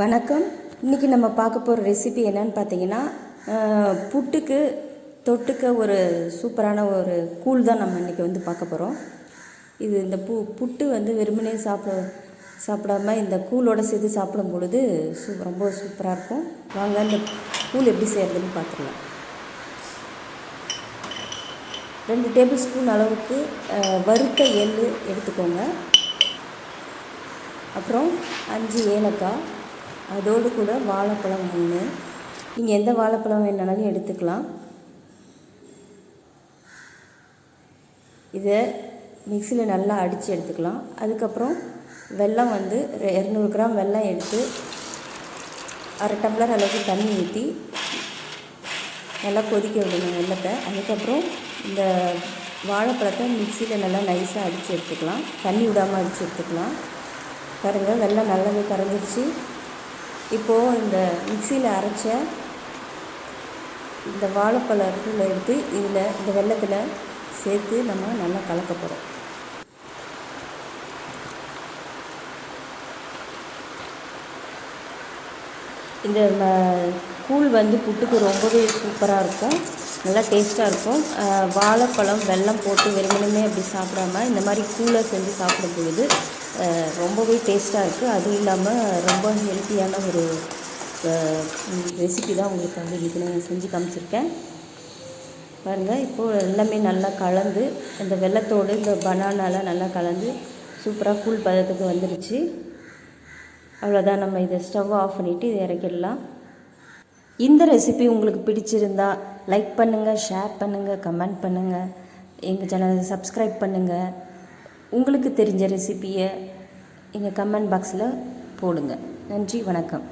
வணக்கம். இன்றைக்கி நம்ம பார்க்க போகிற ரெசிபி என்னன்னு பார்த்தீங்கன்னா புட்டுக்கு தொட்டுக்க ஒரு சூப்பரான ஒரு கூழ் தான் நம்ம இன்றைக்கி வந்து பார்க்க போகிறோம் இது இந்த பு புட்டு வந்து வெறுமனே சாப்பிட சாப்பிடாம இந்த கூலோடு சேர்த்து சாப்பிடும் பொழுது சூ ரொம்ப சூப்பராக இருக்கும். வாங்க இந்த கூழ் எப்படி செய்கிறதுன்னு பார்த்துக்கலாம் ரெண்டு டேபிள் ஸ்பூன் அளவுக்கு வறுத்த எள் எடுத்துக்கோங்க. அப்புறம் அஞ்சு ஏலக்காய் அதோடு கூட வாழைப்பழம் ஒன்று நீங்கள் எந்த வாழைப்பழம் வேணாலும் எடுத்துக்கலாம். இதை மிக்சியில் நல்லா அடித்து எடுத்துக்கலாம். அதுக்கப்புறம் வெல்லம் வந்து இரநூறு கிராம் வெல்லம் எடுத்து அரை டம்ளர் அளவுக்கு தண்ணி ஊற்றி நல்லா கொதிக்க விடணும் வெள்ளத்தை அதுக்கப்புறம் இந்த வாழைப்பழத்தை மிக்சியில் நல்லா நைஸாக அடித்து எடுத்துக்கலாம். தண்ணி விடாமல் அடித்து எடுத்துக்கலாம். பாருங்கள் வெள்ளம் நல்லாவே கரைஞ்சிருச்சு. இப்போது இந்த மிக்சியில் அரைச்ச இந்த வாழைப்பழத்தில் எடுத்து இதில் இந்த வெள்ளத்தில் சேர்த்து நம்ம நல்லா கலக்க போகிறோம் இந்த கூழ் வந்து புட்டுக்கு ரொம்பவே சூப்பராக இருக்கும். நல்லா டேஸ்ட்டாக இருக்கும். வாழைப்பழம் வெல்லம் போட்டு வெறுமனே அப்படி சாப்பிடாம இந்த மாதிரி கூழை செஞ்சு சாப்பிடும் பொழுது ரொம்பவே டேஸ்ட்டாக இருக்குது அதுவும் இல்லாமல் ரொம்ப ஹெல்த்தியான ஒரு ரெசிபி தான் உங்களுக்கு வந்து இதில் நான் செஞ்சு காமிச்சிருக்கேன். பாருங்கள் இப்போது எல்லாமே நல்லா கலந்து இந்த வெள்ளத்தோடு இந்த பனானாலாம் நல்லா கலந்து சூப்பராக கூல் பதத்துக்கு வந்துருச்சு. அவ்வளோதான் நம்ம இதை ஸ்டவ் ஆஃப் பண்ணிவிட்டு இதை இறக்கிடலாம். இந்த ரெசிபி உங்களுக்கு பிடிச்சிருந்தா லைக் பண்ணுங்கள் ஷேர் பண்ணுங்கள் கமெண்ட் பண்ணுங்கள் எங்கள் சேனலை சப்ஸ்கிரைப் பண்ணுங்கள் உங்களுக்கு தெரிஞ்ச ரெசிபியை எங்கள் கமெண்ட் பாக்ஸில் போடுங்க. நன்றி வணக்கம்.